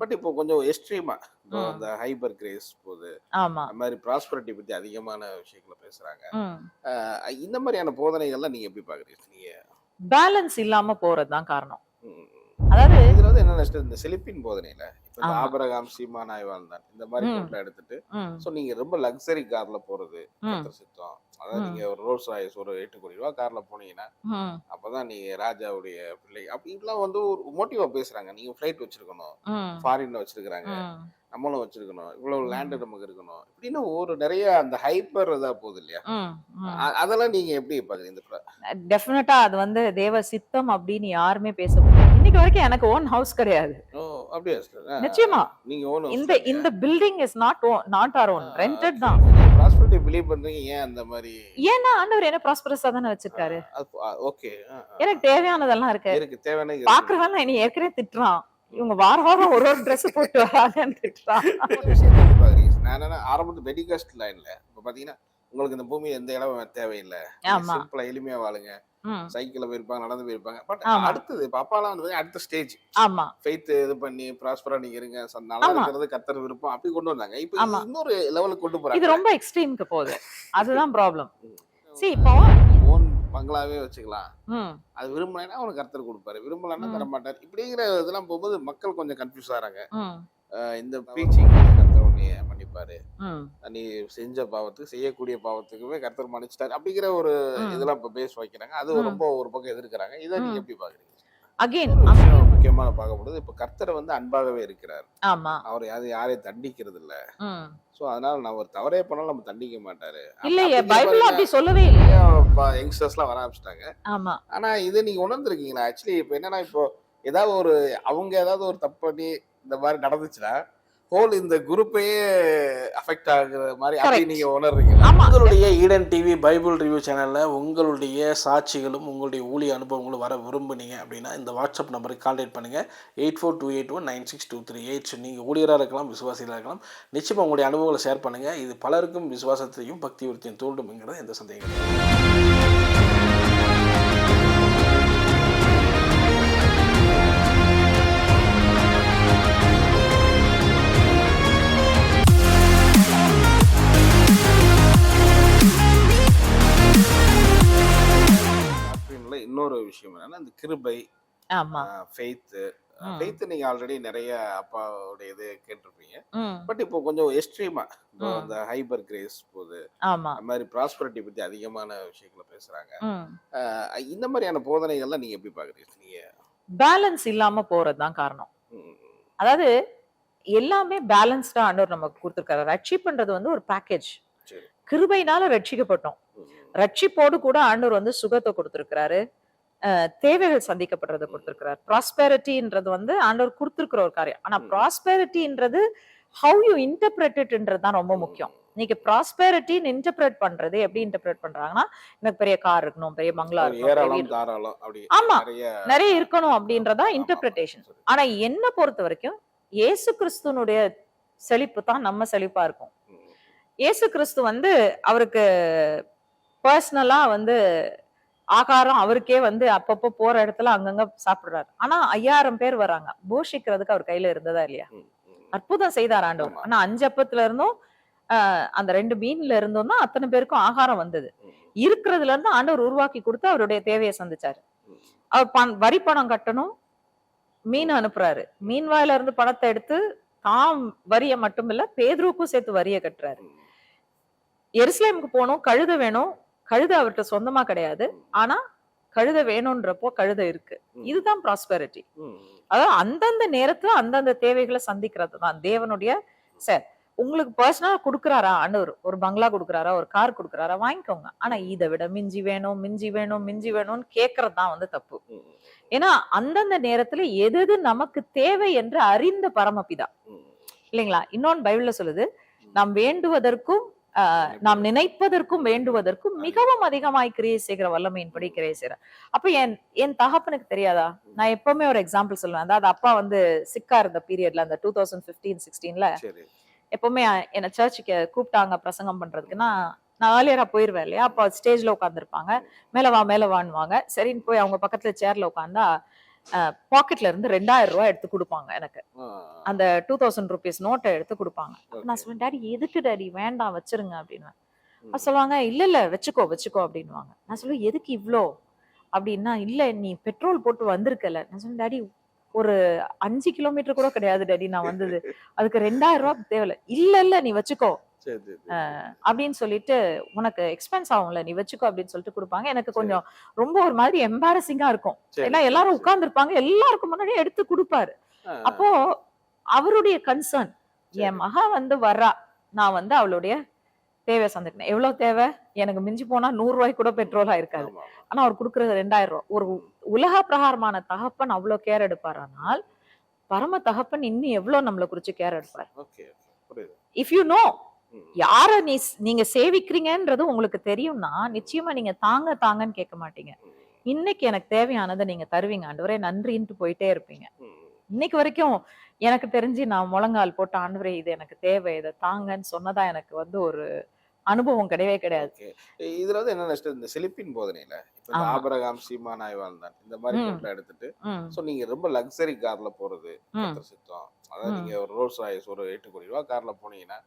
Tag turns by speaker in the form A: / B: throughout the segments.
A: But இப்போ கொஞ்சம் எக்ஸ்ட்ரீமா. அந்த ஹைபர் கிரேஸ்
B: ஆமா.
A: அந்த மாதிரி ப்ராஸ்பரிட்டி பத்தி அதிகமான விஷயங்களை பேசுறாங்க. இந்த மாதிரியான போதனைகள்லாம் நீங்க எப்படி பாக்குறீங்க? நீங்க
B: பேலன்ஸ் இல்லாம போறதுதான் காரணம். அதாவது
A: இதுல வந்து என்ன இந்த செலிப்பின் போதனையில இப்ப. ஆபரகாம் சீமானாய் வாழ்ந்தான் இந்த மாதிரி எடுத்துட்டு சோ நீங்க ரொம்ப லக்ஸரி கார்ல போறது சித்தம் அதாவது. நீங்க ஒரு ரோல்ஸ் ராயஸ் ஒரு எட்டு கோடி ரூபா கார்ல போனீங்கன்னா அப்பதான் நீங்க ராஜாவுடைய பிள்ளை. அப்படிலாம் வந்து ஒரு மோட்டிவா பேசுறாங்க. நீங்க ஃபிளைட் வச்சிருக்கணும். ஃபாரின்ல வச்சிருக்காங்க
B: ம்.
A: நம்மளும் வச்சிருக்கணும். இவ்வளவு. லேண்ட் நமக்கு இருக்கணும். இப்படின்னு ஒரு நிறைய அந்த ஹைப்பர் இதா போகுது இல்லையா? அதெல்லாம் நீங்க எப்படி பாக்குறீங்க இந்த
B: டெஃபினட்டா அது வந்து தேவ சித்தம் அப்படின்னு யாருமே பேச முடியாது. இன்னைக்கு வரைக்கும் எனக்கு ஓன் ஹவுஸ் கிடையாது. நிச்சயமா.
A: நீங்க ஓன்
B: இந்த இந்த building is not not or own rented தான்.
A: ப்ராஸ்பரிட்டி பிலீவ் பண்றீங்க? ஏன் அந்த மாதிரி?
B: ஏன்னா ஆண்டவர் என்ன ப்ராஸ்பரஸா தானே வச்சிருக்காரு.
A: ஓகே
B: எனக்கு தேவையானதெல்லாம் இருக்கு.
A: இருக்கு தேவையான.
B: பாக்குறவன் என்ன ஏற்கனவே திட்டுறான். இவங்க வார வாரம் ஒரு ஒரு Dress போட்டு வராங்கன்னு திட்டுறான்.
A: எப்படி நான் என்னன்னா ஆரம்பத்து பெடிகாஸ்ட் லைன்ல இப்ப பாத்தீங்கன்னா உங்களுக்கு இந்த பூமி எந்த இடம் தேவையில்லை. சிம்பிளா எளிமையா வாழுங்க. சைக்கிள்ல போயிருப்பாங்க நடந்து போயிருப்பாங்க. பட். அடுத்தது இப்ப அப்பாலாம் வந்து அடுத்த ஸ்டேஜ்
B: ஆமா.
A: ஃபெய்த் இது பண்ணி ப்ராஸ்பரா நீங்க இருங்க. நல்லா. இருக்கிறது கத்தர் விருப்பம். அப்படி கொண்டு வந்தாங்க. இப்போ. இன்னொரு லெவலுக்கு கொண்டு
B: இது
A: போறாங்க
B: ரொம்ப எக்ஸ்ட்ரீம்க்கு போகுது. அதுதான் ப்ராப்ளம் See, இப்போ
A: ஓன் பங்களாவே வச்சுக்கலாம். அது விரும்பலைன்னா அவனுக்கு கர்த்தர் கொடுப்பாரு. விரும்பலன்னா. தர மாட்டார் இப்படிங்கிற இதெல்லாம் போகும்போது மக்கள் கொஞ்சம் கன்ஃபியூஸ் ஆறாங்க இந்த பீச்சிங் கர்த்தர் உன்னை மன்னிப்பாரு. நீ செஞ்ச பாவத்துக்கு செய்யக்கூடிய பாவத்துக்குமே கர்த்தர் மன்னிச்சிட்டாரு. அப்படிங்கிற ஒரு. இதெல்லாம் இப்ப பேஸ் வைக்கிறாங்க. அது. ரொம்ப ஒரு பக்கம் எதிர்க்கிறாங்க. இதை நீங்க. எப்படி பாக்குறீங்க
B: அகைன்
A: முக்கியமான பார்க்கும்போது இப்ப கர்த்தர் வந்து அன்பாகவே இருக்கிறார்.
B: ஆமா.
A: அவர் யாரு யாரையும் தண்டிக்கிறது இல்ல சோ அதனால நான் ஒரு தவறே பண்ணாலும் நம்ம தண்டிக்க மாட்டாரு.
B: இல்லையே பைபிள் அப்படி சொல்லவே இல்லை
A: யங்ஸ்டர்ஸ் எல்லாம் வர ஆரம்பிச்சிட்டாங்க.
B: ஆமா.
A: ஆனா இது நீங்க உணர்ந்திருக்கீங்களா? ஆக்சுவலி இப்போ என்னன்னா இப்போ ஏதாவது ஒரு அவங்க ஏதாவது ஒரு தப்பு பண்ணி இந்த மாதிரி நடந்துச்சுன்னா ஹோல் இந்த குரூப்பையே அஃபெக்ட் ஆகுற மாதிரி அப்படி. நீங்க உணர்றீங்களா
B: ஆமா.
C: உங்களுடைய ஈடன் டிவி பைபிள் ரிவ்யூ சேனலில் உங்களுடைய சாட்சிகளும் உங்களுடைய ஊழிய அனுபவங்களும் வர விரும்புனீங்க அப்படின்னா இந்த வாட்ஸ்அப் நம்பருக்கு கான்டாக்ட் பண்ணுங்கள் eight four two eight one nine six two three eight நீங்கள் ஊழியராக இருக்கலாம் விசுவாசிகளாக இருக்கலாம். நிச்சயமாக உங்களுடைய அனுபவங்களை ஷேர் பண்ணுங்கள் இது பலருக்கும் விசுவாசத்தையும் பக்தி விருத்தியும் தூண்டும்ங்கிறது எந்த சந்தேகம்
A: இன்னொரு விஷயம் என்னன்னா இந்த கிருபை
B: ஆமா.
A: ஃபெய்த்
B: ம்.
A: ஃபெய்த் நீங்க ஆல்ரெடி நிறைய அப்பாவுடைய இது கேட்டிருப்பீங்க. பட் இப்போ கொஞ்சம் எக்ஸ்ட்ரீமா
B: ம்.
A: அந்த ஹைபர் கிரேஸ் போகுது
B: ஆமா.
A: அந்த மாதிரி ப்ராஸ்பரிட்டி பத்தி அதிகமான விஷயங்களை பேசுறாங்க. இந்த மாதிரியான போதனைகள்லாம் நீங்க எப்படி பாக்குறீங்க? நீங்க
B: பேலன்ஸ் இல்லாம போறதுதான் காரணம். அதாவது எல்லாமே பேலன்ஸ்டா ஆண்டவர் நமக்கு கொடுத்துருக்காரு. ரட்சிப்புன்றது வந்து ஒரு பேக்கேஜ்
A: சரி.
B: கிருபையினால ரட்சிக்கப்பட்டோம். ரட்சிப்போடு கூட ஆண்டவர் வந்து சுகத்தை கொடுத்திருக்கிறாரு. தேவைகள் சந்திக்கப்படுறதை கொடுத்திருக்கிறார். ப்ராஸ்பெரிட்டின்றது வந்து ஆண்டவர் கொடுத்திருக்கிற ஒரு காரியம். ஆனா. ப்ராஸ்பெரிட்டின்றது ஹவு யூ இன்டர்பிரேட்டட்ன்றது தான் ரொம்ப முக்கியம். இன்னைக்கு ப்ராஸ்பெரிட்டின்னு இன்டர்பிரேட் பண்றது எப்படி இன்டர்பிரேட் பண்றாங்கன்னா எனக்கு பெரிய கார் இருக்கணும் பெரிய பங்களா இருக்கணும் ஆமா.
A: நிறைய
B: இருக்கணும் அப்படின்றதா
A: சரி.
B: ஆனா என்ன பொறுத்த வரைக்கும் இயேசு கிறிஸ்துனுடைய செழிப்பு தான் நம்ம செழிப்பா இருக்கும். இயேசு கிறிஸ்து வந்து அவருக்கு பர்சனலா வந்து ஆகாரம் அவருக்கே வந்து அப்பப்போ போற இடத்துல அங்கங்க சாப்பிடுறாரு. ஆனா ஐயாயிரம் பேர் வராங்க. போஷிக்கிறதுக்கு அவர் கையில இருந்ததா இல்லையா. அற்புதம் செய்தார் ஆண்டவர். ஆனா அஞ்சு அப்பத்துல இருந்தும் அந்த ரெண்டு மீன்ல இருந்தும் தான் அத்தனை பேருக்கும் ஆகாரம் வந்தது. இருக்கிறதுல இருந்து ஆண்டவர் உருவாக்கி கொடுத்து அவருடைய தேவையை சந்திச்சாரு. அவர் வரி பணம் கட்டணும். மீன் அனுப்புறாரு. மீன் வாயில இருந்து பணத்தை எடுத்து தாம் வரிய மட்டும் இல்ல பேதுருவுக்கும் சேர்த்து வரிய கட்டுறாரு. எருசலேமுக்கு போகணும் கழுதை வேணும் கழுதை அவர்கிட்ட சொந்தமா கிடையாது. ஆனா கழுதை வேணும்ன்றப்போ கழுதை இருக்கு. இதுதான் ப்ராஸ்பெரிட்டி அதாவது அந்தந்த நேரத்துல அந்தந்த தேவைகளை சந்திக்கிறது தான் தேவனுடைய சார் உங்களுக்கு பர்சனலா கொடுக்குறாரா? ஆண்டவர் ஒரு பங்களா கொடுக்குறாரா? ஒரு கார் கொடுக்குறாரா? வாங்கிக்கோங்க. ஆனா இதை விட மிஞ்சி வேணும் மிஞ்சி வேணும் மிஞ்சி வேணும்னு கேட்கறது தான் வந்து தப்பு. ஏன்னா அந்தந்த நேரத்துல எது எது நமக்கு தேவை என்று அறிந்த பரமபிதா. இல்லைங்களா? இன்னொன்னு பைபிள்ல சொல்லுது நாம் வேண்டுவதற்கும் நாம் நினைப்பதற்கும் வேண்டுவதற்கும் மிகவும் அதிகமாய் கிரியை செய்கிற வல்லமையின்படி கிரியை செய்யற அப்ப என் என் தகப்பனுக்கு தெரியாதா? நான் எப்பவுமே ஒரு எக்ஸாம்பிள் சொல்லுவேன். அதாவது அப்பா வந்து சிக்கா இருந்த பீரியட்ல அந்த டூ தௌசண்ட் பிப்டீன் சிக்ஸ்டீன்ல எப்பவுமே என்ன சர்ச்சுக்கு கூப்பிட்டாங்க பிரசங்கம் பண்றதுக்குன்னா நான் ஏர்லியரா போயிருவேன் இல்லையா? அப்போ ஸ்டேஜ்ல உட்காந்துருப்பாங்க மேல வா மேல வான்னுவாங்க. சரின்னு போய் அவங்க பக்கத்துல சேர்ல உட்காந்தா பாக்கெட்ல இருந்து ரெண்டாயிரம் ரூபாய் எடுத்து கொடுப்பாங்க எனக்கு. அந்த டூ தௌசண்ட் ருபீஸ் நோட்டை எடுத்து கொடுப்பாங்க. நான். சொல்லுவேன் டாடி எதுக்கு டாடி? வேண்டாம் வச்சிருங்க அப்படின்னு சொல்லுவாங்க இல்ல இல்ல வச்சுக்கோ வச்சுக்கோ அப்படின்னுவாங்க. நான் சொல்லுவேன் எதுக்கு இவ்ளோ? அப்படின்னா இல்ல நீ பெட்ரோல் போட்டு வந்திருக்கல. நான் சொன்னேன் டாடி ஒரு அஞ்சு கிலோமீட்டர் கூட கிடையாது டாடி நான் வந்தது. அதுக்கு ரெண்டாயிரம் ரூபாய் தேவையில்ல. இல்ல இல்ல நீ வச்சுக்கோ. அப்படின்னு சொல்லிட்டு உனக்கு எக்ஸ்பென்ஸ் ஆகும்ல நீ வச்சுக்கோ அப்படின்னு சொல்லிட்டு கொடுப்பாங்க. எனக்கு கொஞ்சம் ரொம்ப ஒரு மாதிரி எம்பாரசிங்கா இருக்கும். ஏன்னா எல்லாரும். உட்கார்ந்து இருப்பாங்க எல்லாருக்கும் முன்னாடி எடுத்து கொடுப்பாரு. அப்போ அவருடைய கன்சர்ன்
A: சரி.
B: என் மகா வந்து வர்றா நான் வந்து அவளுடைய தேவை சந்திக்கணும் எவ்வளவு தேவை? எனக்கு மிஞ்சி போனா நூறு ரூபாய்க்கு கூட பெட்ரோலா இருக்காது ஆனா அவர் கொடுக்கறது ரெண்டாயிரம் ரூபாய் ஒரு உலக பிரகாரமான தகப்பன் அவ்வளவு கேர் எடுப்பாரானால் பரம தகப்பன் இன்னும் எவ்வளவு நம்மளை குறிச்சு கேர் எடுப்பார். If you know. யார நீ நீங்க சேவிக்கிறீங்கன்றது உங்களுக்கு தெரியும்னா நிச்சயமா நீங்க தாங்க தாங்கன்னு கேட்க மாட்டீங்க. இன்னைக்கு எனக்கு தேவையானதை நீங்க தருவீங்க ஆண்டவரே நன்றின்ட்டு போயிட்டே இருப்பீங்க. இன்னைக்கு வரைக்கும் எனக்கு தெரிஞ்சு நான் முழங்கால் போட்ட ஆண்டவரே இது எனக்கு தேவை இதை தாங்கன்னு சொன்னதா எனக்கு வந்து ஒரு அனுபவம் கிடையவே கிடையாது.
A: இதுல வந்து என்ன நினைச்சிட்டு இந்த செலிப்பின் போதனையில இப்ப. ஆபரகாம் சீமானாய் வாழ்ந்தான் இந்த மாதிரி எடுத்துட்டு சோ நீங்க ரொம்ப லக்ஸரி கார்ல போறது சித்தம் அதாவது. நீங்க ஒரு ரோல்ஸ் ராய்ஸ் ஒரு எட்டு கோடி ரூபாய் கார்ல போனீங்கன்னா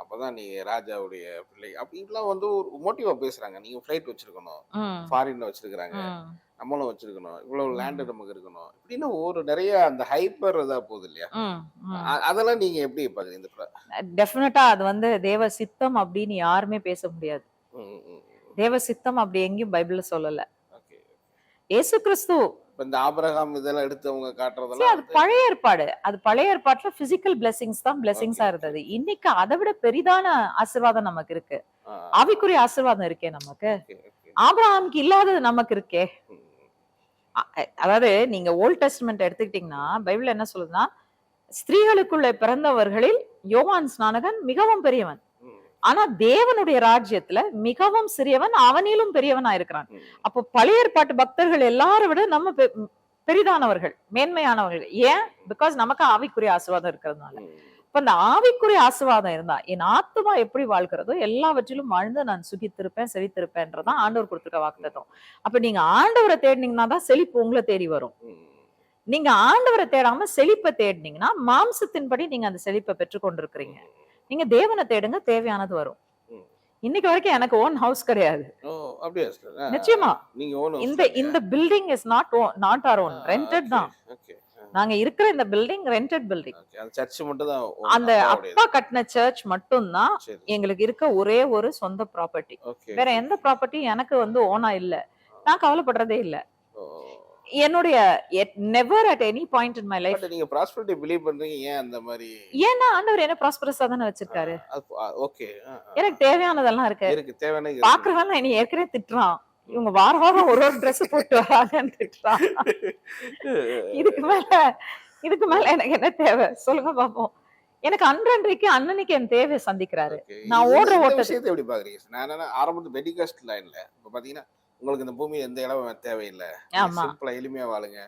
A: அப்பதான் நீங்க ராஜாவுடைய பிள்ளை அப்படி இப்படிலாம் வந்து ஒரு மோட்டிவா பேசுறாங்க நீங்க ஃபிளைட் வச்சிருக்கணும் ஃபாரின்ல வச்சிருக்காங்க
B: ம்.
A: நம்மளும் வச்சிருக்கணும் இவ்வளவு. லேண்ட் நமக்கு இருக்கணும் இப்படின்னு ஒரு நிறைய அந்த ஹைப்பர் இதா போகுது இல்லையா அதெல்லாம் நீங்க எப்படி பாக்குறீங்க இந்த
B: டெஃபினட்டா அது வந்து தேவ சித்தம் அப்படின்னு யாருமே பேச முடியாது. தேவ சித்தம் அப்படி எங்கேயும் பைபிள்ல சொல்லல. இயேசு கிறிஸ்து
A: இந்த ஆபிரகாம் இதெல்லாம் எடுத்தவங்க காட்டுறதெல்லாம்
B: அது பழைய ஏற்பாடு. அது பழைய ஏற்பாட்டுல பிசிக்கல் பிளெஸிங்ஸ் தான் பிளெஸிங்ஸா இருந்தது. இன்னைக்கு அதை விட பெரிதான ஆசீர்வாதம் நமக்கு இருக்கு. ஆவிக்குரிய ஆசீர்வாதம் இருக்கே நமக்கு. ஆபிரகாமுக்கு இல்லாதது நமக்கு இருக்கே. அதாவது நீங்க ஓல்ட் டெஸ்ட்மெண்ட் எடுத்துக்கிட்டீங்கன்னா பைபிள் என்ன சொல்லுதுன்னா ஸ்திரீகளுக்குள்ளே பிறந்தவர்களில் யோவான் ஸ்நானகன் மிகவும் பெரியவன். ஆனா தேவனுடைய ராஜ்யத்துல மிகவும் சிறியவன் அவனிலும் பெரியவனா இருக்கிறான். அப்போ பழைய ஏற்பாட்டு பக்தர்கள் எல்லாரும் விட நம்ம பெரிதானவர்கள் மேன்மையானவர்கள். ஏன்? பிகாஸ் நமக்கு ஆவிக்குரிய ஆசீர்வாதம் இருக்கிறதுனால. இப்ப இந்த ஆவிக்குரிய ஆசீர்வாதம் இருந்தா என் ஆத்துமா எப்படி வாழ்கிறதோ எல்லாவற்றிலும் வாழ்ந்து நான் சுகித்திருப்பேன் செழித்திருப்பேன்றதான் ஆண்டவர் கொடுத்துருக்க வாக்குத்தத்தம். அப்ப நீங்க ஆண்டவரை தேடினீங்கன்னா தான் செழிப்பு உங்களை தேடி வரும். நீங்க ஆண்டவரை தேடாம செழிப்பை தேடினீங்கன்னா மாம்சத்தின்படி நீங்க அந்த செழிப்பை பெற்று கொண்டிருக்கிறீங்க நீங்க தேவனை தேடுங்க தேவையானது வரும். இன்னைக்கு வரைக்கும் எனக்கு ஓன் ஹவுஸ் கிடையாது. நிச்சயமா. இந்த இந்த building is not not or own rented தான். நாங்க இருக்கிற இந்த பில்டிங் ரெண்டட் பில்டிங்
A: அந்த சர்ச் மட்டும் தான்
B: அந்த. அப்பா கட்டின சர்ச் மட்டும்தான்
A: சரி.
B: எங்களுக்கு இருக்க ஒரே ஒரு சொந்த ப்ராப்பர்ட்டி வேற எந்த ப்ராப்பர்ட்டியும் எனக்கு வந்து ஓனா இல்ல. நான் கவலைப்படுறதே இல்ல. என்னுடைய never at any point in my life
A: நீங்க ப்ராஸ்பரிட்டி பிலீவ் பண்றீங்க ஏன் அந்த மாதிரி?
B: ஏன்னா ஆண்டவர் என்ன ப்ராஸ்பரஸா தானே வச்சிருக்காரு.
A: ஓகே
B: எனக்கு தேவையானதெல்லாம் இருக்கு.
A: இருக்கு தேவையான.
B: பாக்குறவன் என்னை ஏற்கனவே திட்டுறான். இவங்க வார வாரம் ஒரு ஒரு Dress போட்டு வராங்கன்னு திட்டுறான். இதுக்கு மேல இதுக்கு மேல எனக்கு என்ன தேவை? சொல்லுங்க பாப்போம். எனக்கு அன்றன்றைக்கு அண்ணனுக்கு என் தேவை சந்திக்கிறாரு. நான் ஓடுற ஓட்டத்துக்கு-
A: விஷயத்தை எப்படி பாக்குறீங்க நான் ஆரம்பத்து பெடிகாஸ்ட் லைன்ல இப்ப பாத்தீங்கன்னா உங்களுக்கு இந்த பூமி எந்த இடம் தேவையில்லை. சிம்பிளா எளிமையா வாழுங்க.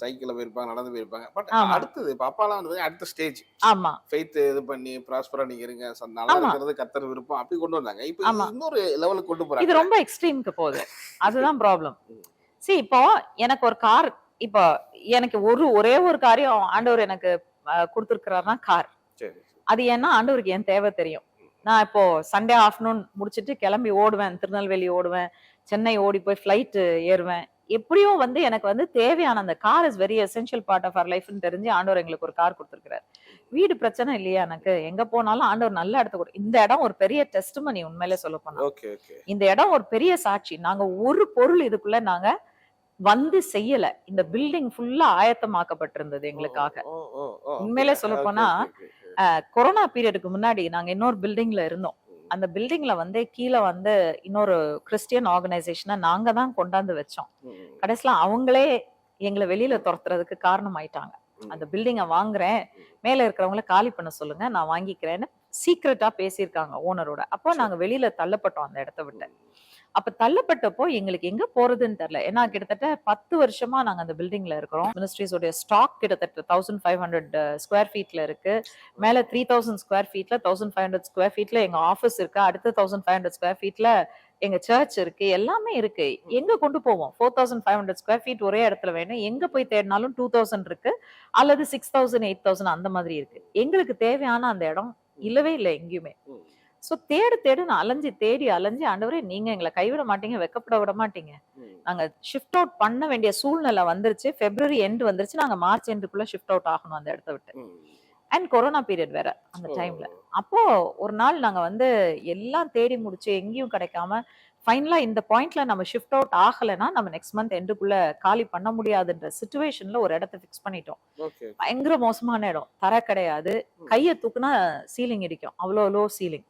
A: சைக்கிள்ல போயிருப்பாங்க நடந்து போயிருப்பாங்க. பட். அடுத்தது இப்ப அப்பாலாம் வந்து அடுத்த ஸ்டேஜ்
B: ஆமா.
A: ஃபெய்த் இது பண்ணி ப்ராஸ்பரா நீங்க இருங்க. நல்லா. இருக்கிறது கத்தர் விருப்பம். அப்படி கொண்டு வந்தாங்க. இப்போ இது. இன்னொரு லெவலுக்கு கொண்டு
B: இது
A: போறாங்க
B: ரொம்ப எக்ஸ்ட்ரீமுக்கு போகுது. அதுதான் ப்ராப்ளம் see இப்போ எனக்கு ஒரு கார் இப்போ எனக்கு ஒரு ஒரே ஒரு காரியம் ஆண்டவர் எனக்கு கொடுத்துருக்கிறாருன்னா கார்
A: சரி
B: அது ஏன்னா ஆண்டவருக்கு என் தேவை தெரியும். நான் இப்போ சண்டே ஆஃப்டர்நூன் முடிச்சிட்டு கிளம்பி ஓடுவேன் திருநெல்வேலி ஓடுவேன். சென்னை ஓடி போய் ஃப்ளைட்டு ஏறுவேன். எப்படியும் வந்து எனக்கு வந்து தேவையான அந்த car is very essential part of our லைஃப்னு தெரிஞ்சு ஆண்டவர் எங்களுக்கு ஒரு கார் கொடுத்துருக்காரு வீடு பிரச்சனை இல்லையா எனக்கு? எங்க போனாலும் ஆண்டவர் நல்ல இடத்த கொடு. இந்த இடம் ஒரு பெரிய டெஸ்ட் மணி உண்மையிலே சொல்ல போனா. இந்த இடம் ஒரு பெரிய சாட்சி. நாங்க ஒரு பொருள் இதுக்குள்ள நாங்க வந்து செய்யல. இந்த பில்டிங் ஃபுல்லா ஆயத்தமாக்கப்பட்டிருந்தது எங்களுக்காக. உண்மையிலே சொல்லப் போனா, கொரோனா பீரியடுக்கு முன்னாடி நாங்க இன்னொரு பில்டிங்ல இருந்தோம். அந்த பில்டிங்ல வந்து கீழே வந்து இன்னொரு கிறிஸ்டியன் ஆர்கனைசேஷனை நாங்க தான் கொண்டாந்து வச்சோம். கடைசியில அவங்களே எங்களை வெளியில துரத்துறதுக்கு காரணம் ஆயிட்டாங்க அந்த பில்டிங்கை வாங்குறேன். மேல இருக்கிறவங்கள காலி பண்ண சொல்லுங்க நான் வாங்கிக்கிறேன்னு சீக்கிரட்டா பேசியிருக்காங்க ஓனரோட அப்போ. நாங்க வெளியில தள்ளப்பட்டோம் அந்த இடத்த விட்டு. அப்ப தள்ளப்பட்டப்போ எங்களுக்கு எங்க போறதுன்னு தெரியல. ஏன்னா கிட்டத்தட்ட பத்து வருஷமா நாங்க அந்த பில்டிங்ல இருக்கிறோம். மினிஸ்ட்ரீஸோட ஸ்டாக் கிட்டத்தட்ட தௌசண்ட் ஃபைவ் ஹண்ட்ரட் ஸ்கொயர் ஃபீட்ல இருக்கு. மேல த்ரீ தௌசண்ட் ஸ்கொயர் ஃபீட்ல தௌசண்ட் ஃபைவ் ஹண்ட்ரட் ஸ்கொயர் ஃபீட்ல எங்க ஆஃபீஸ் இருக்கு. அடுத்த தௌசண்ட் ஃபைவ் ஹண்ட்ரட் ஸ்கொயர் ஃபீட்ல எங்க சர்ச் இருக்கு. எல்லாமே இருக்கு. எங்க கொண்டு போவோம்? Four thousand five hundred square feet ஒரே இடத்துல வேணும். எங்க போய் தேடினாலும் டூ தௌசண்ட் இருக்கு. அல்லது சிக்ஸ் தௌசண்ட் எயிட் தௌசண்ட் அந்த மாதிரி இருக்கு. எங்களுக்கு தேவையான அந்த இடம் இல்லவே இல்லை எங்கேயுமே. சோ தேடு தேடு நான் அலைஞ்சு தேடி அலைஞ்சு ஆண்டவரே நீங்க எங்களை கைவிட மாட்டீங்க வெக்கப்பட விட மாட்டீங்க. நாங்க ஷிஃப்ட் அவுட் பண்ண வேண்டிய சூழ்நிலை வந்துருச்சு பிப்ரவரி எண்ட் வந்துருச்சு நாங்க மார்ச் எண்டுக்குள்ள ஷிஃப்ட் அவுட் ஆகணும் அந்த இடத்த விட்டு. அண்ட் கொரோனா பீரியட் வேற அந்த. டைம்ல அப்போ ஒரு நாள் நாங்க வந்து எல்லாம் தேடி முடிச்சு எங்கேயும் கிடைக்காம ஃபைனலா இந்த பாயிண்ட்ல நம்ம ஷிஃப்ட் அவுட் ஆகலைன்னா நம்ம நெக்ஸ்ட் மந்த் எண்டுக்குள்ள காலி பண்ண முடியாதுன்ற சுச்சுவேஷன்ல ஒரு இடத்த ஃபிக்ஸ் பண்ணிட்டோம். பயங்கர மோசமான இடம். தர கிடையாது. கையை தூக்குனா சீலிங் இடிக்கும். அவ்வளோ லோ சீலிங்.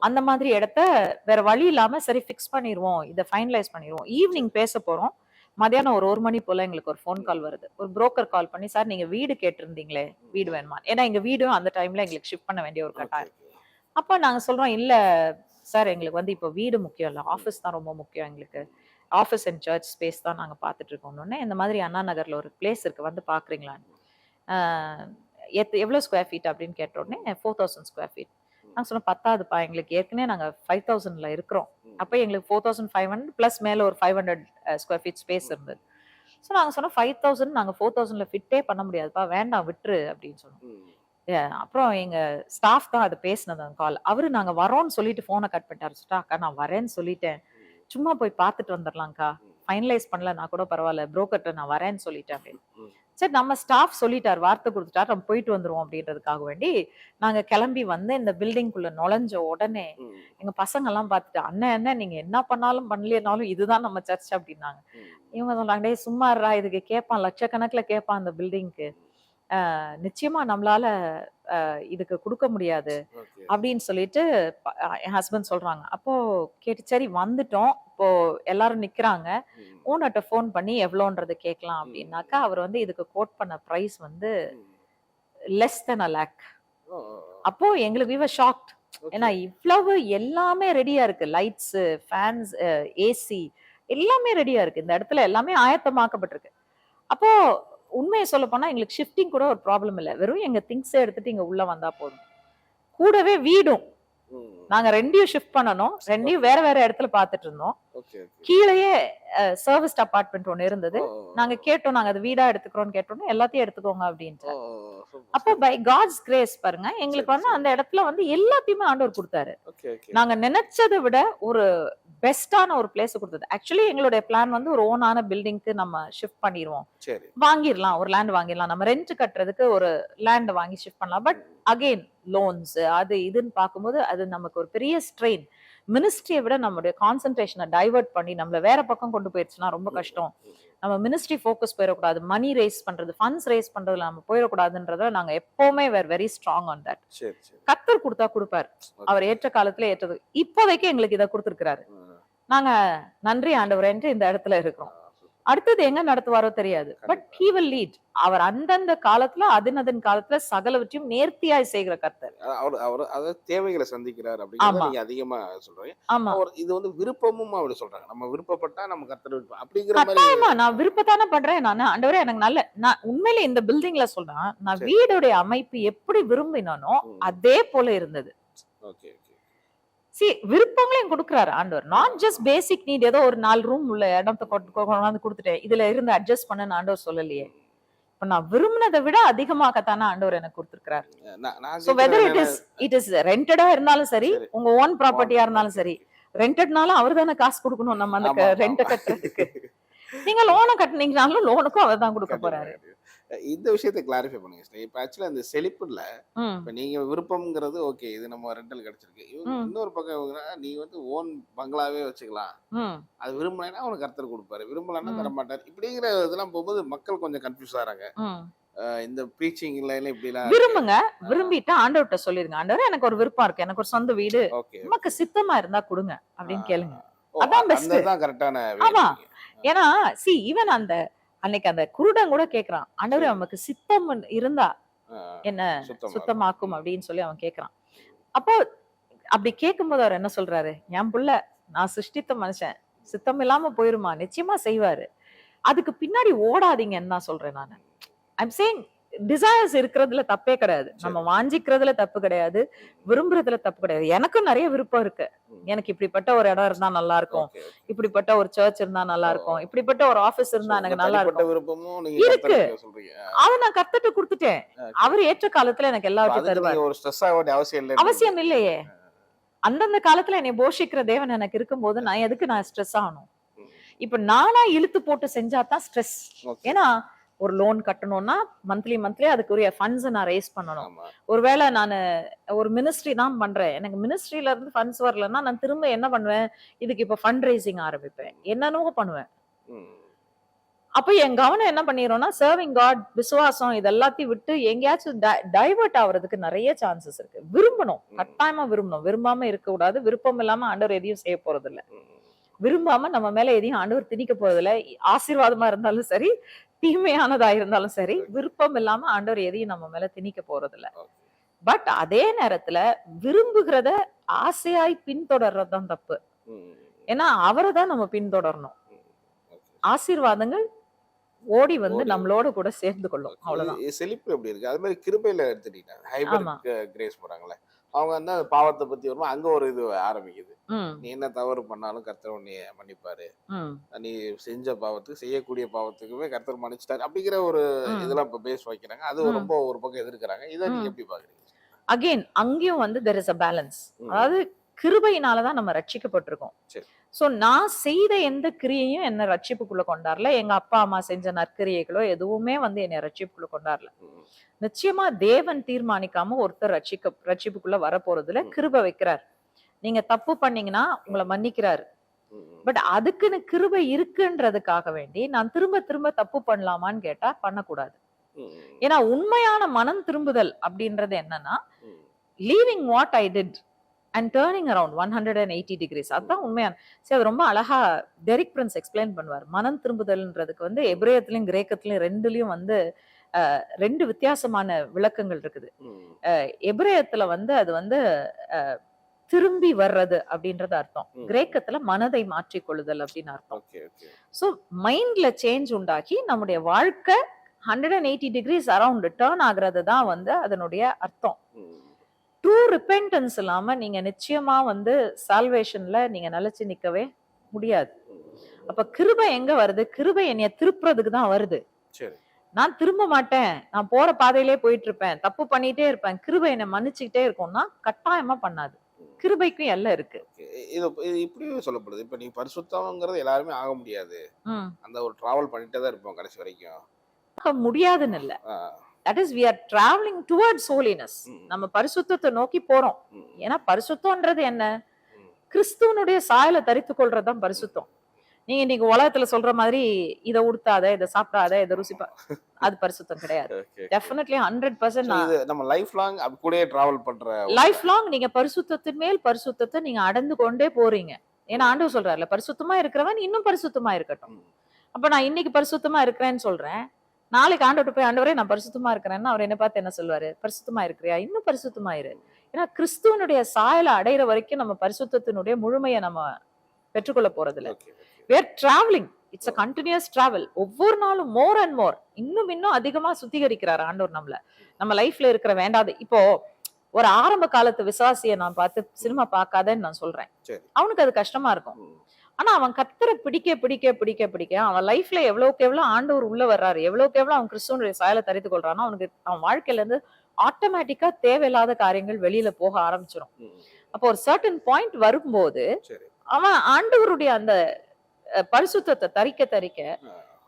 B: அந்த மாதிரி இடத்த வேற வழி இல்லாம சரி ஃபிக்ஸ் பண்ணிடுவோம் இதை ஃபைனலைஸ் பண்ணிடுவோம் ஈவினிங் பேச போறோம். மதியானம் ஒரு ஒரு மணி போல எங்களுக்கு ஒரு ஃபோன் கால் வருது. ஒரு புரோக்கர் கால் பண்ணி சார் நீங்க வீடு கேட்டிருந்தீங்களே? வீடு வேணுமா? ஏன்னா எங்க வீடும் அந்த டைம்ல எங்களுக்கு ஷிஃப்ட் பண்ண வேண்டிய ஒரு கட்டாயம். அப்ப நாங்க சொல்றோம் இல்ல சார் எங்களுக்கு வந்து இப்போ வீடு முக்கியம் இல்ல. ஆஃபீஸ் தான் ரொம்ப முக்கியம் எங்களுக்கு. ஆஃபீஸ் அண்ட் சர்ச் ஸ்பேஸ் தான் நாங்க பார்த்துட்டு இருக்கோம்னு இந்த மாதிரி அண்ணா நகர்ல ஒரு பிளேஸ் இருக்கு. வந்து பாக்குறீங்களான்னு ஆஹ் எத் எவ்வளோ ஸ்கொயர் ஃபீட் அப்படின்னு கேட்ட உடனே ஃபோர் தௌசண்ட் ஸ்கொயர் ஃபீட் நாங்கள் சொன்னோம் பத்தாதுப்பா. எங்களுக்கு ஏற்கனவே நாங்கள் ஃபைவ் தௌசண்ட்ல இருக்கிறோம். அப்போ எங்களுக்கு four thousand five hundred plus மேலே ஒரு five hundred square feet space இருந்தது. ஸோ நாங்கள் சொன்னோம் ஃபைவ் தௌசண்ட் நாங்கள் ஃபோர் தௌசண்ட்ல ஃபிட்டே பண்ண முடியாதுப்பா. வேண்டாம் விட்டுரு அப்படின்னு சொன்னோம். அப்புறம் எங்க ஸ்டாஃப் தான் அது பேசினது அந்த கால் அவரு நாங்க வரோம்னு சொல்லிட்டு போனை கட் பண்ணிட்டாரு. சுட்டா அக்கா நான் வரேன்னு சொல்லிட்டேன். சும்மா போய் பார்த்துட்டு வந்துடலாம்க்கா ஃபைனலைஸ் பண்ணலன்னா கூட பரவாயில்ல புரோக்கர்ட்ட நான் வரேன்னு சொல்லிட்டேன் அப்படின்னு. சரி நம்ம ஸ்டாஃப் சொல்லிட்டார் வார்த்தை கொடுத்துட்டார் நம்ம போயிட்டு வந்துருவோம் அப்படின்றதுக்காக வேண்டி நாங்க கிளம்பி வந்து இந்த பில்டிங்குள்ள நுழைஞ்ச உடனே. எங்க பசங்க எல்லாம் பார்த்துட்டு அண்ணன் என்ன நீங்க என்ன பண்ணாலும் பண்ணலைனாலும் இதுதான் நம்ம சர்ச் அப்படின்னாங்க. இவங்க சொல்றாங்க டேய் சும்மா இதுக்கு கேட்பான் லட்சக்கணக்குல கேட்பான் அந்த பில்டிங்க்கு நிச்சயமா நம்மளால இதுக்கு கொடுக்க முடியாது. அப்படின்னு சொல்லிட்டு என் ஹஸ்பண்ட் சொல்றாங்க அப்போ கேட்டு சரி வந்துட்டோம் இப்போ எல்லாரும் நிக்கிறாங்க. ஓனர்கிட்ட ஃபோன் பண்ணி எவ்வளோன்றது கேட்கலாம் அப்படின்னாக்கா அவர் வந்து இதுக்கு கோட் பண்ண பிரைஸ் வந்து. Less than a lakh. அப்போ எங்களுக்கு விவ ஷாக்ட். ஏன்னா இவ்வளவு எல்லாமே ரெடியா இருக்கு லைட்ஸ் ஃபேன்ஸ் ஏசி எல்லாமே ரெடியா இருக்கு இந்த இடத்துல எல்லாமே ஆயத்தமாக்கப்பட்டிருக்கு அப்போ உண்மையை சொல்ல போனால் எங்களுக்கு ஷிஃப்டிங் கூட ஒரு ப்ராப்ளம் இல்லை. வெறும் எங்கள் திங்ஸை எடுத்துட்டு இங்கே உள்ளே வந்தால் போதும். கூடவே வீடும். நாங்க ரெண்டையும் ஷிஃப்ட் பண்ணணும். ரெண்டையும் வேற வேற இடத்துல பார்த்துட்டு இருந்தோம். கீழேயே சர்வீஸ் அபார்ட்மெண்ட் ஒன்று இருந்தது. நாங்க கேட்டோம் நாங்க அது வீடா எடுத்துக்கிறோம்னு கேட்டோம் எல்லாத்தையும் எடுத்துக்கோங்க அப்படின்ட்டு. அப்போ. பை காட்ஸ் கிரேஸ் பாருங்க எங்களுக்கு வந்து. அந்த இடத்துல வந்து எல்லாத்தையுமே ஆண்டவர் கொடுத்தாரு. நாங்க நினைச்சதை விட ஒரு பெஸ்டான ஒரு பிளேஸ் கொடுத்தது. ஆக்சுவலி எங்களுடைய பிளான் வந்து ஒரு ஓனான பில்டிங்க்கு நம்ம ஷிஃப்ட் பண்ணிடுவோம். வாங்கிடலாம் ஒரு லேண்ட் வாங்கிடலாம். நம்ம ரெண்ட் கட்டுறதுக்கு ஒரு லேண்ட் வாங்கி ஷிஃப்ட் பண்ணலாம். பட் அகெயின் லோன்ஸ் அது இதுன்னு பார்க்கும்போது அது நமக்கு ஒரு பெரிய ஸ்ட்ரெயின் மினிஸ்ட்ரியை விட நம்மளுடைய கான்சென்ட்ரேஷனை டைவர்ட் பண்ணி நம்மள வேற பக்கம் கொண்டு போயிடுச்சுன்னா ரொம்ப கஷ்டம். நம்ம மினிஸ்ட்ரி ஃபோக்கஸ் போயிடக்கூடாது. மணி ரைஸ் பண்றது ஃபண்ட்ஸ் ரைஸ் பண்றதுல நம்ம போயிடக்கூடாதுன்றத நாங்க எப்பவுமே were very strong on that கத்தர் கொடுத்தா கொடுப்பார். அவர் ஏற்ற காலத்துல ஏற்றது. இப்போதைக்கு எங்களுக்கு இதை கொடுத்துருக்கிறாரு. நாங்க நன்றி ஆண்டவரேன்ட்டு இந்த இடத்துல இருக்கிறோம். அடுத்தது எங்க நடத்துவாரோ தெரியாது. பட். ஹீ வில் லீட் அவர் அந்தந்த காலத்துல அதன் அதன் காலத்துல சகலவற்றையும் நேர்த்தியாய் செய்கிற கர்த்தர்.
A: அவர் அவர் அதாவது தேவைகளை சந்திக்கிறார் அப்படிங்கிறத
B: ஆமா.
A: நீங்க அதிகமா சொல்றீங்க.
B: ஆமா.
A: அவர் இது வந்து விருப்பமும் அப்படி சொல்றாங்க. நம்ம விருப்பப்பட்டா நம்ம கர்த்தர் விருப்பம். அப்படிங்கிற மாதிரி
B: கட்டாயமா நான் விருப்பத்தானே பண்றேன் நானு. ஆண்டவரே எனக்கு நல்ல நான் உண்மையில இந்த பில்டிங்ல சொல்றேன் நான். வீடுடைய அமைப்பு எப்படி விரும்பினானோ. அதே போல இருந்தது.
A: ஓகே.
B: சி விருப்பங்களையும் கொடுக்குறாரு ஆண்டவர். நாட் ஜஸ்ட் பேசிக் நீட் ஏதோ ஒரு நாலு ரூம் உள்ள இடத்த கொண்டு கொண்டாந்து கொடுத்துட்டேன். இதுல இருந்து அட்ஜஸ்ட் பண்ணு ஆண்டவர் சொல்லலையே. இப்ப நான் விரும்பினதை விட அதிகமாகத்தானே ஆண்டவர் எனக்கு
A: கேட்கறது
B: இட் இஸ் இட் இஸ் ரெண்டடா இருந்தாலும் சரி. உங்க ஓன் ப்ராப்பர்ட்டியா இருந்தாலும் சரி ரெண்டட்னாலும் அவர் தானே காசு கொடுக்கணும் நம்ம அந்த
A: ஆமா,
B: ரெண்ட்
A: ஆமா.
B: கட்டுறதுக்கு நீங்க லோனை கட்டினீங்கனாலும் லோனுக்கும் அவர் தான் கொடுக்க போறாரு.
A: இந்த விஷயத்தை கிளாரிஃபை பண்ணுங்க. இப்ப ஆக்சுவலா இந்த செழிப்புல இப்ப நீங்க விருப்பம்ங்கிறது ஓகே இது நம்ம ரெண்டல் கிடைச்சிருக்கு. இவங்க. இன்னொரு பக்கம் இவங்க நீ வந்து ஓன் பங்களாவே வச்சுக்கலாம். அது விரும்பினா அவனுக்கு கர்த்தர் கொடுப்பாரு. விரும்பலன்னா. தர மாட்டார் இப்படிங்கிற இதெல்லாம் போகும்போது மக்கள் கொஞ்சம் கன்ஃபியூஸ். அஹ் இந்த ப்ரீச்சிங் இல்ல இப்படி எல்லாம்
B: விரும்புங்க. விரும்பிட்டு ஆண்டவர்கிட்ட சொல்லிருங்க. ஆண்டவர் எனக்கு ஒரு விருப்பம் இருக்கு. எனக்கு ஒரு சொந்த வீடு. நமக்கு சித்தமா இருந்தா கொடுங்க அப்படின்னு கேளுங்க. அதான்.
A: தான் கரெக்டான
B: ஆமா. ஏன்னா சி ஈவன் அந்த அன்னைக்கு அந்த குருடன் கூட கேக்குறான். ஆண்டவரே நமக்கு சித்தம் இருந்தா என்ன சுத்தமாக்கும். அப்படின்னு சொல்லி அவன் கேக்குறான். அப்போ அப்படி கேட்கும்போது அவர் என்ன சொல்றாரு? என் புள்ள நான் சிருஷ்டித்த மனுஷன். சித்தம் இல்லாம போயிருமா? நிச்சயமா செய்வாரு. அதுக்கு பின்னாடி ஓடாதீங்கன்னு தான் சொல்றேன் நான். ஐம் சேயிங் டிசைர்ஸ் இருக்கிறதுல தப்பே கிடையாது. நம்ம வாஞ்சிக்கிறதுல தப்பு கிடையாது. விரும்புறதுல தப்பு கிடையாது. எனக்கும் நிறைய விருப்பம் இருக்கு. எனக்கு இப்படிப்பட்ட ஒரு இடம் இருந்தா நல்லா இருக்கும். இப்படிப்பட்ட ஒரு சர்ச் இருந்தா நல்லா இருக்கும். இப்படிப்பட்ட ஒரு ஆபீஸ் இருந்தா எனக்கு நல்லா இருக்கும். இருக்கு. அதை நான் கத்துட்டு கொடுத்துட்டேன். அவர் ஏற்ற காலத்துல எனக்கு
A: அதுக்கு
B: தருவார்.
A: அவசியம் இல்லை
B: அவசியம் இல்லையே. அந்தந்த காலத்துல என்னை போஷிக்கிற தேவன் எனக்கு இருக்கும்போது நான் எதுக்கு நான் ஸ்ட்ரெஸ் ஆகணும்? இப்ப நானா இழுத்து போட்டு செஞ்சா தான் ஸ்ட்ரெஸ். ஏன்னா ஒரு லோன் கட்டணும்னா மந்த்லி மந்த்லி அதுக்குரிய ஃபண்ட்ஸ் நான் ரேஸ் பண்ணணும். ஒருவேளை நான் ஒரு மினிஸ்ட்ரி தான் பண்றேன். எனக்கு மினிஸ்ட்ரியில இருந்து ஃபண்ட்ஸ் வரலன்னா நான் திரும்ப என்ன பண்ணுவேன்? இதுக்கு இப்ப ஃபண்ட் ரைசிங் ஆரம்பிப்பேன். என்னென்னவோ பண்ணுவேன். அப்ப என் கவனம் என்ன பண்ணிடும்னா சர்விங் காட் விசுவாசம் இது எல்லாத்தையும் விட்டு எங்கேயாச்சும் டைவர்ட் ஆகுறதுக்கு நிறைய சான்சஸ் இருக்கு. விரும்பணும். கட்டாயமா விரும்பணும். விரும்பாம இருக்க கூடாது விருப்பம் இல்லாம ஆண்டவர் எதையும் செய்ய போறது இல்ல. விரும்பாம நம்ம மேல எதையும் ஆண்டவர் திணிக்க போறது இல்ல ஆசீர்வாதமா இருந்தாலும் சரி தீமையானதா இருந்தாலும் சரி விருப்பம் இல்லாம ஆண்டவர் எதையும் நம்ம மேல திணிக்க போறது இல்ல. பட் அதே நேரத்துல விரும்புகிறத ஆசையாய் பின்தொடர்றது தான் தப்பு. ஏன்னா அவரை தான் நம்ம பின்தொடரணும். ஆசீர்வாதங்கள் ஓடி வந்து நம்மளோட கூட சேர்ந்து கொள்ளும். அவ்வளவுதான்.
A: செழிப்பு எப்படி இருக்கு? அது மாதிரி கிருபையில எடுத்துட்டீங்கன்னா ஹைபர். கிரேஸ் போறாங்களே அவங்க வந்து அந்த பாவத்தை பத்தி வரும்போது அங்க ஒரு இது ஆரம்பிக்குது. நீ என்ன தவறு பண்ணாலும் கர்த்தர் உன்னை மன்னிப்பாரு. நீ செஞ்ச பாவத்துக்கு செய்யக்கூடிய பாவத்துக்குமே கர்த்தர் மன்னிச்சிட்டாரு அப்படிங்கிற ஒரு. இதெல்லாம் இப்ப பேஸ் வைக்கிறாங்க. அது. ரொம்ப ஒரு பக்கம் எதிர்க்கிறாங்க. இதை நீங்க. எப்படி பாக்குறீங்க?
B: அகைன் அங்கேயும் வந்து தெர் இஸ் அ பேலன்ஸ். அதாவது கிருபையினாலதான் நம்ம ரட்சிக்கப்பட்டிருக்கோம். சோ நான் செய்த எந்த கிரியையும் என்ன ரட்சிப்புக்குள்ள கொண்டாடல எங்க அப்பா அம்மா செஞ்ச நற்கிரியைகளோ எதுவுமே வந்து என்னை ரட்சிப்புக்குள்ள கொண்டாடல. நிச்சயமா தேவன் தீர்மானிக்காம ஒருத்தர் ரட்சிக்க ரட்சிப்புக்குள்ள வர போறதுல. கிருபை வைக்கிறார் நீங்க தப்பு பண்ணீங்கன்னா உங்களை மன்னிக்கிறாரு. பட் அதுக்குன்னு கிருபை இருக்குன்றதுக்காக வேண்டி நான் திரும்ப திரும்ப தப்பு பண்ணலாமான்னு கேட்டா பண்ணக்கூடாது. ஏன்னா உண்மையான மனம் திரும்புதல் அப்படின்றது என்னன்னா. Leaving what I did and turning around one hundred and eighty degrees அதுதான் உண்மையான சரி அது ரொம்ப அழகா டெரிக் பிரின்ஸ் எக்ஸ்பிளைன் பண்ணுவார். மனம் திரும்புதல்ன்றதுக்கு வந்து எபிரேயத்திலையும் கிரேக்கத்திலையும் ரெண்டுலயும் வந்து ரெண்டு வித்தியாசமான விளக்கங்கள் இருக்குது. எபிரேயத்துல வந்து அது வந்து திரும்பி வர்றது அப்படின்றது அர்த்தம். கிரேக்கத்துல மனதை மாற்றிக்கொள்ளுதல் அப்படின்னு அர்த்தம். ஸோ மைண்ட்ல சேஞ்ச் உண்டாக்கி நம்முடைய வாழ்க்கை hundred and eighty degrees around turn ஆகுறது தான் வந்து அதனுடைய அர்த்தம். ட்ரூ ரிப்பென்டன்ஸ் இல்லாம நீங்க நிச்சயமா வந்து சால்வேஷன்ல நீங்க நிலைச்சு நிக்கவே முடியாது. அப்ப கிருபை எங்க வருது? கிருபை என்னைய திருப்புறதுக்கு தான் வருது.
A: சரி.
B: நான் திரும்ப மாட்டேன். நான் போற பாதையிலே போயிட்டு இருப்பேன் தப்பு பண்ணிட்டே இருப்பேன். கிருபை என்னை மன்னிச்சுக்கிட்டே இருக்கும்னா கட்டாயமா பண்ணாது. கிருபைக்கும் எல்லாம் இருக்கு.
A: இது இப்படியும் சொல்லப்படுது. இப்போ நீ பரிசுத்தம்ங்கிறது எல்லாருமே ஆக முடியாது. அந்த ஒரு டிராவல் பண்ணிட்டே தான் இருப்போம் கடைசி வரைக்கும்.
B: முடியாதுன்னு இல்ல. That is we are travelling towards holiness. நம்ம பரிசுத்தத்தை நோக்கி போறோம்
A: ம்.
B: ஏன்னா பரிசுத்தம்ன்றது என்ன. கிறிஸ்துவனுடைய சாயலை தரித்து கொள்றதுதான் பரிசுத்தம் நீங்க இன்னைக்கு உலகத்துல சொல்ற மாதிரி இதை உடுத்தாத இதை சாப்பிடாத இதை ருசிப்பா அது பரிசுத்தம் கிடையாது. டெஃபினெட்லி ஹண்ட்ரட் பர்சன்ட்
A: நம்ம லைஃப் லாங் கூடயே டிராவல் பண்ற
B: லைஃப் லாங் நீங்க பரிசுத்தத்தின் மேல் பரிசுத்தத்தை நீங்க அடந்து கொண்டே போறீங்க ஏன்னா ஆண்டவர் சொல்றாருல பரிசுத்தமா இருக்கிறவன் இன்னும் பரிசுத்தமா இருக்கட்டும். அப்ப நான் இன்னைக்கு பரிசுத்தமா இருக்கிறேன்னு சொல்றேன் நாளைக்கு ஆண்டவர்ட்ட போய் ஆண்டவரே நான் பரிசுத்தமா இருக்கிறேன்னா அவர் என்ன பார்த்து என்ன சொல்லுவாரு? பரிசுத்தமா இருக்கிறியா? இன்னும் பரிசுத்தமா இரு. ஏன்னா கிறிஸ்துவனுடைய சாயலை அடையிற வரைக்கும் நம்ம பரிசுத்தத்தினுடைய முழுமையை நம்ம பெற்றுக்கொள்ள போறது இல்ல
A: Okay, okay.
B: We're travelling it's a continuous travel ஒவ்வொரு நாளும் மோர் அண்ட் மோர் இன்னும் இன்னும் அதிகமா சுத்திகரிக்கிறார் ஆண்டவர் நம்மள. நம்ம லைஃப்ல இருக்கிற வேண்டாத இப்போ ஒரு ஆரம்ப காலத்து விசுவாசியை நான் பார்த்து சினிமா பார்க்காதன்னு நான் சொல்றேன். அவனுக்கு அது கஷ்டமா இருக்கும். ஆனா அவன் கத்தரை பிடிக்க பிடிக்க பிடிக்க பிடிக்க அவன் லைஃப்ல எவ்வளவுக்கு எவ்வளவு ஆண்டவர் உள்ள வர்றாரு எவ்வளவுக்கு எவ்வளவு அவன் கிறிஸ்துவனுடைய சாயலை தரித்து கொள்றானோ அவனுக்கு அவன் வாழ்க்கையில இருந்து ஆட்டோமேட்டிக்கா தேவையில்லாத காரியங்கள் வெளியில போக ஆரம்பிச்சிடும். அப்போ ஒரு சர்டன் பாயிண்ட் வரும்போது அவன் ஆண்டவருடைய அந்த பரிசுத்தத்தை தரிக்க தரிக்க.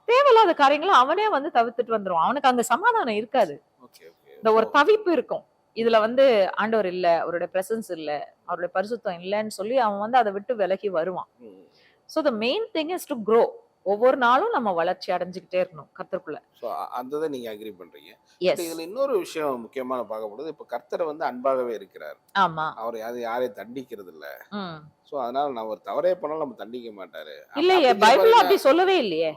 B: தேவையில்லாத காரியங்களை அவனே வந்து தவிர்த்துட்டு வந்துருவான். அவனுக்கு அங்க சமாதானம் இருக்காது. இந்த ஒரு தவிப்பு இருக்கும். இதுல வந்து ஆண்டவர் இல்ல அவருடைய பிரசன்ஸ் இல்ல அவருடைய பரிசுத்தம் இல்லைன்னு சொல்லி அவன் வந்து அதை விட்டு விலகி வருவான். So the main thing is to grow ஒவ்வொரு நாளும் நம்ம வளர்ச்சி அடைஞ்சுக்கிட்டே இருக்கணும் கர்த்தருக்குள்ள.
A: ஸோ அந்த இதை நீங்க அக்ரி பண்றீங்க.
B: எஸ்
A: இதுல இன்னொரு விஷயம் முக்கியமான பார்க்கப்படுது இப்போ கர்த்தரை வந்து அன்பாகவே இருக்கிறார்.
B: ஆமா.
A: அவர் யாரு யாரையும் தண்டிக்கிறது இல்ல. ஸோ அதனால நான் ஒரு தவறே பண்ணாலும் நம்ம தண்டிக்க மாட்டாரு.
B: இல்லையே பைபிள். அப்படி சொல்லவே இல்லையே.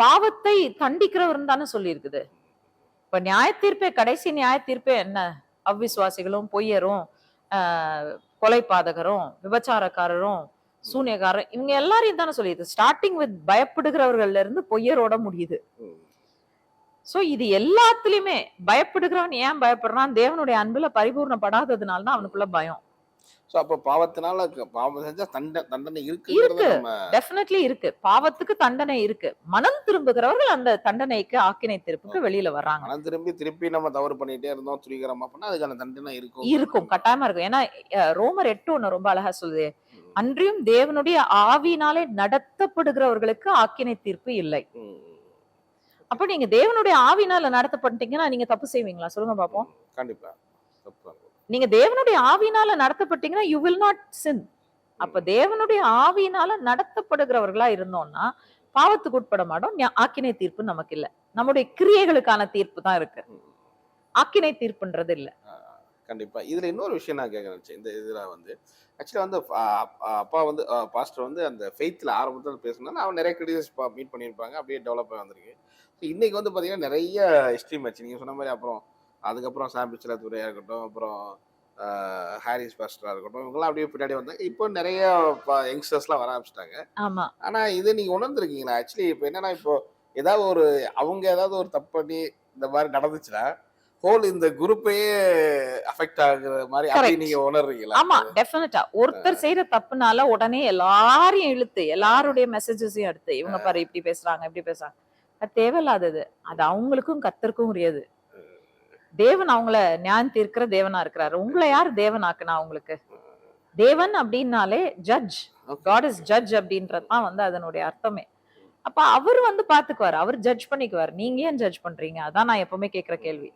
B: பாவத்தை தண்டிக்கிறவர் தானே சொல்லி இருக்குது இப்ப நியாய தீர்ப்பே கடைசி நியாய தீர்ப்பே என்ன? அவ்விசுவாசிகளும் பொய்யரும். கொலை கொலைபாதகரும் விபச்சாரக்காரரும் சூனியக்காரரும் இவங்க எல்லாரையும் தானே சொல்லியது. ஸ்டார்டிங் வித் பயப்படுகிறவர்கள்ல இருந்து பொய்யரோட முடியுது. சோ இது எல்லாத்துலயுமே பயப்படுகிறவன் ஏன் பயப்படுறான்? தேவனுடைய அன்புல பரிபூர்ணப்படாததுனால தான் அவனுக்குள்ள பயம்.
A: சோ அப்ப பாவத்தினால பாவம் செஞ்சா தண்டனை தண்டனை
B: இருக்கு.
A: நம்ம
B: டெஃபினெட்லி இருக்கு. பாவத்துக்கு தண்டனை இருக்கு. மனம் திரும்புகிறவர்கள் அந்த தண்டனைக்கு ஆக்கினை திருப்புக்கு வெளியில வர்றாங்க.
A: மனம் திரும்பி திருப்பி நம்ம தவறு பண்ணிட்டே இருந்தோம் துரிகரமா பண்ணா அதுக்கான தண்டனை இருக்கும்.
B: இருக்கும். கட்டாயமா இருக்கும். ஏன்னா ரோமர் எட்டு ஒண்ணு ரொம்ப அழகா சொல்லுது. அன்றியும் தேவனுடைய ஆவியினாலே நடத்தப்படுகிறவர்களுக்கு ஆக்கினை தீர்ப்பு இல்லை. அப்ப நீங்க தேவனுடைய ஆவினால நடத்தப்பட்டீங்கன்னா நீங்க தப்பு செய்வீங்களா? சொல்லுங்க பாப்போம்.
A: கண்டிப்பா. தப்பு.
B: நீங்க தேவனுடைய ஆவியினால நடத்தப்பட்டீங்கன்னா யூ வில் நாட் சின் அப்ப தேவனுடைய ஆவியினால நடத்தப்படுகிறவர்களா இருந்தோம்னா பாவத்துக்கு உட்பட மாட்டோம். ஆக்கினை தீர்ப்பு நமக்கு இல்ல நம்முடைய கிரியைகளுக்கான தீர்ப்பு தான் இருக்கு. ஆக்கினை தீர்ப்புன்றது இல்ல.
A: கண்டிப்பா. இதுல இன்னொரு விஷயம் நான் கேட்க நினைச்சேன் இந்த இதுல வந்து ஆக்சுவலா வந்து அப்பா வந்து பாஸ்டர் வந்து அந்த ஃபெய்த்ல ஆரம்பத்தில் பேசினா அவன் நிறைய கிரிட்டிஸ் மீட் பண்ணியிருப்பாங்க. அப்படியே டெவலப் ஆகி வந்திருக்கு. இன்னைக்கு வந்து பாத்தீங்கன்னா நிறைய எக்ஸ்ட்ரீம் ஆச்சு நீங்க சொன்ன மாதிரி அப்புறம் அதுக்கப்புறம் சாம் பிச்சலத்துறையா இருக்கட்டும் அப்புறம் ஹாரிஸ் பாஸ்டரா இருக்கட்டும் இவங்கெல்லாம் அப்படியே பின்னாடி வந்தாங்க. இப்போ நிறைய யங்ஸ்டர்ஸ்லாம் வர ஆரம்பிச்சிட்டாங்க.
B: ஆமா.
A: ஆனா இது நீங்க உணர்ந்துருக்கீங்களா? ஆக்சுவலி இப்போ என்னன்னா இப்போ ஏதாவது ஒரு அவங்க ஏதாவது ஒரு தப்பு பண்ணி இந்த மாதிரி நடந்துச்சுன்னா ஹோல் இந்த குரூப்பையே அஃபெக்ட் ஆகுற மாதிரி அப்படி. நீங்க உணர்றீங்களா?
B: ஆமா டெஃபினட்டா ஒருத்தர் செய்யற தப்புனால உடனே எல்லாரையும் இழுத்து எல்லாருடைய மெசேஜஸையும் எடுத்து இவங்க பாரு இப்படி பேசுறாங்க இப்படி பேசுறாங்க. அது தேவையில்லாதது. அது அவங்களுக்கும் கத்தருக்கும் உரியது. தேவன் அவங்கள நியாயம் தீர்க்கிற தேவனா இருக்கிறாரு. உங்களை யார் தேவனாக்குனா உங்களுக்கு தேவன் அப்படின்னாலே ஜட்ஜ் காட் இஸ் ஜட்ஜ் அப்படின்றது தான் வந்து அதனுடைய அர்த்தமே. அப்ப அவர் வந்து பாத்துக்குவாரு அவர் ஜட்ஜ் பண்ணிக்குவார். நீங்க ஏன் ஜட்ஜ் பண்றீங்க? அதான் நான் எப்பவுமே கேக்குற கேள்வி.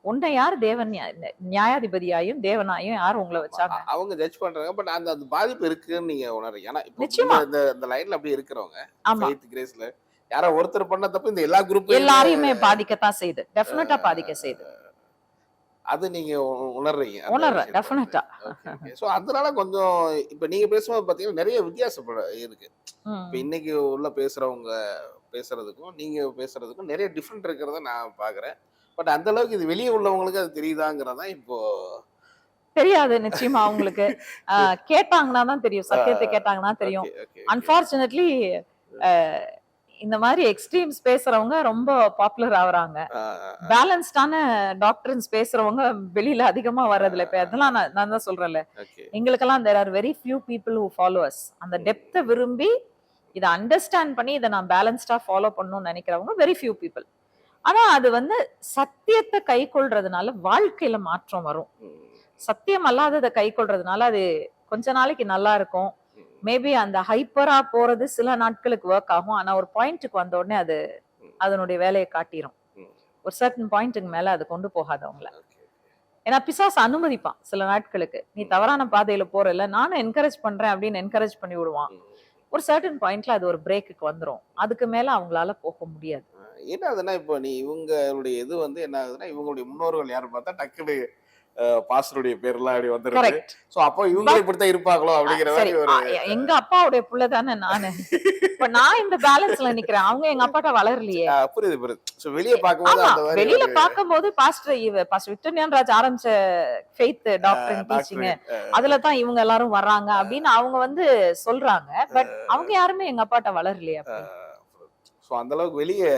B: உன்னை யார் தேவன் நியா- நியாயாதிபதியாயும் தேவனாயும் யார் உங்களை வச்சாங்க?
A: அவங்க ஜட்ஜ் பண்றாங்க பட் அந்த அந்த பாதிப்பு இருக்குன்னு நீங்க உணர்றீங்க. ஏன்னா
B: நிச்சயமா.
A: இந்த இந்த லைன்ல அப்படி இருக்கிறவங்க
B: ஆமா.
A: கிரேஸ்ல யாரோ ஒருத்தர் பண்ண தப்பு இந்த எல்லா குரூப்
B: எல்லாரையுமே பாதிக்கத்தான் செய்யுது டெஃபினட்டா பாதிக்க செய்யுது
A: அது நீங்க உணர்றீங்க
B: உணர்றேன். டெஃபினட்டா.
A: So, அதனால கொஞ்சம் இப்ப நீங்க பேசும்போது பாத்தீங்கன்னா நிறைய வித்தியாசப்பட இருக்கு. இப்ப இன்னைக்கு உள்ள பேசுறவங்க பேசுறதுக்கும் நீங்க பேசுறதுக்கும் நிறைய டிஃப்ரெண்ட் இருக்கிறத நான் பாக்குறேன் பட் அந்த அளவுக்கு இது வெளியே உள்ளவங்களுக்கு அது தெரியுதாங்கிறதா இப்போ
B: தெரியாது நிச்சயமா அவங்களுக்கு கேட்டாங்கன்னா தான் தெரியும் சத்தியத்தை கேட்டாங்கன்னா தெரியும். அன்பார்ச்சுனேட்லி இந்த மாதிரி எக்ஸ்ட்ரீம்ஸ் பேசுறவங்க ரொம்ப பாப்புலர் ஆகுறாங்க. பேலன்ஸ்டான டாக்டர்ஸ் பேசுறவங்க வெளியில அதிகமா வர்றதில்ல. இப்ப அதெல்லாம் நான் நான் தான் சொல்றேன்ல. எங்களுக்கெல்லாம் there are very few people who followers அந்த டெப்த்தை விரும்பி இதை அண்டர்ஸ்டாண்ட் பண்ணி இதை நான் பேலன்ஸ்டா ஃபாலோ பண்ணணும்னு நினைக்கிறவங்க வெரி ஃபியூ பீப்புள் ஆனா அது வந்து சத்தியத்தை கை கொள்றதுனால வாழ்க்கையில மாற்றம் வரும். சத்தியம் அல்லாததை கை கொள்றதுனால அது கொஞ்ச நாளைக்கு நல்லா இருக்கும். மேபி அந்த ஹைப்பரா போறது சில நாட்களுக்கு ஒர்க் ஆகும். ஆனா ஒரு பாயிண்ட்டுக்கு வந்த உடனே அது அதனுடைய வேலையை காட்டிரும். ஒரு சர்டன் பாயிண்ட்டுக்கு மேல அது கொண்டு போகாது அவங்கள. ஏன்னா பிசாஸ் அனுமதிப்பான் சில நாட்களுக்கு. நீ தவறான பாதையில போறல நானும் என்கரேஜ் பண்றேன் அப்படின்னு என்கரேஜ் பண்ணி விடுவான். ஒரு சர்டன் பாயிண்ட்ல அது ஒரு பிரேக்குக்கு வந்துடும் அதுக்கு மேல அவங்களால போக முடியாது.
A: என்ன ஆகுதுன்னா இப்போ நீ இவங்களுடைய இது வந்து என்ன ஆகுதுன்னா இவங்களுடைய முன்னோர்கள் யாரும் பார்த்தா டக்குனு பாஸ்டருடைய பேர்லாம் அப்படி வந்துருக்கு. சோ அப்போ இவங்க இப்படித்தான் இருப்பாங்களோ அப்படிங்கிற மாதிரி
B: எங்க அப்பாவுடைய புள்ள தானே நானு? இப்ப நான் இந்த பேலன்ஸ்ல நிக்கிறேன். அவங்க எங்க அப்பாட்ட வளரலையே.
A: புரியுது புரியுது. சோ வெளியே மாதிரி
B: வெளியில பாக்கும்போது பாஸ்டர் இவ பாஸ்டர் விக்டோரியன் ராஜ் ஆரம்பிச்ச ஃபெய்த் டாக்டர் டீச்சிங் அதுல தான் இவங்க எல்லாரும் வர்றாங்க அப்படின்னு அவங்க வந்து சொல்றாங்க. பட் அவங்க யாருமே எங்க அப்பாட்ட வளரலையே
A: சோ அந்த அளவுக்கு வெளியே.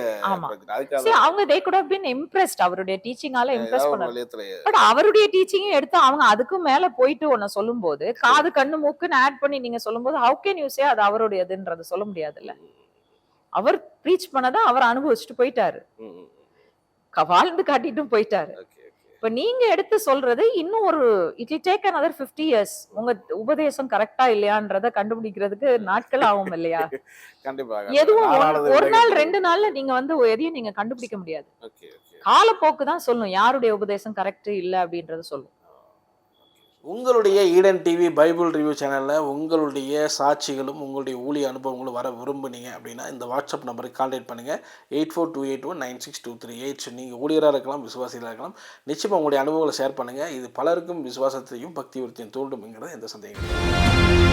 A: அதுக்காக
B: அவங்க they could have been impressed அவருடைய டீச்சிங்கால இம்ப்ரெஸ்
A: ஏதாவது ஒரு
B: பண்ண
A: வழியத்துல
B: பட் அவருடைய டீச்சிங்கும் எடுத்து அவங்க அதுக்கும் மேல போயிட்டு ஒன்னு சொல்லும்போது காது கண்ணு மூக்குன்னு ஆட் பண்ணி நீங்க சொல்லும்போது ஹவு கேன் யூ சே அது அவருடையதுன்றது சொல்ல முடியாதுல்ல. அவர் ப்ரீச் பண்ணதை அவர் அனுபவிச்சுட்டு போயிட்டாரு. வாழ்ந்து காட்டிட்டும் போயிட்டாரு. இப்ப நீங்க எடுத்து சொல்றது இன்னும் ஒரு it will take another 50 years உங்க உபதேசம் கரெக்டா இல்லையான்றத கண்டுபிடிக்கிறதுக்கு நாட்கள் ஆகும் இல்லையா?
A: கண்டிப்பா
B: எதுவும் ஒரு நாள் ரெண்டு நாள்ல நீங்க வந்து எதையும் நீங்க கண்டுபிடிக்க முடியாது. காலப்போக்கு தான் சொல்லும் யாருடைய உபதேசம் கரெக்ட் இல்ல அப்படின்றத சொல்லும்
C: உங்களுடைய ஈடன் டிவி பைபிள் ரிவ்யூ சேனலில் உங்களுடைய சாட்சிகளும் உங்களுடைய ஊழிய அனுபவங்களும் வர விரும்புனீங்க அப்படின்னா இந்த வாட்ஸ்அப் நம்பருக்கு கான்டாக்ட் பண்ணுங்கள் eight four two eight one nine six two three eight நீங்கள் ஊழியராக இருக்கலாம் விசுவாசிகளாக இருக்கலாம். நிச்சயமாக உங்களுடைய அனுபவங்களை ஷேர் பண்ணுங்கள் இது பலருக்கும் விசுவாசத்தையும் பக்தி விருத்தியும் தூண்டும்ங்கிறது எந்த சந்தேகம் இல்லை.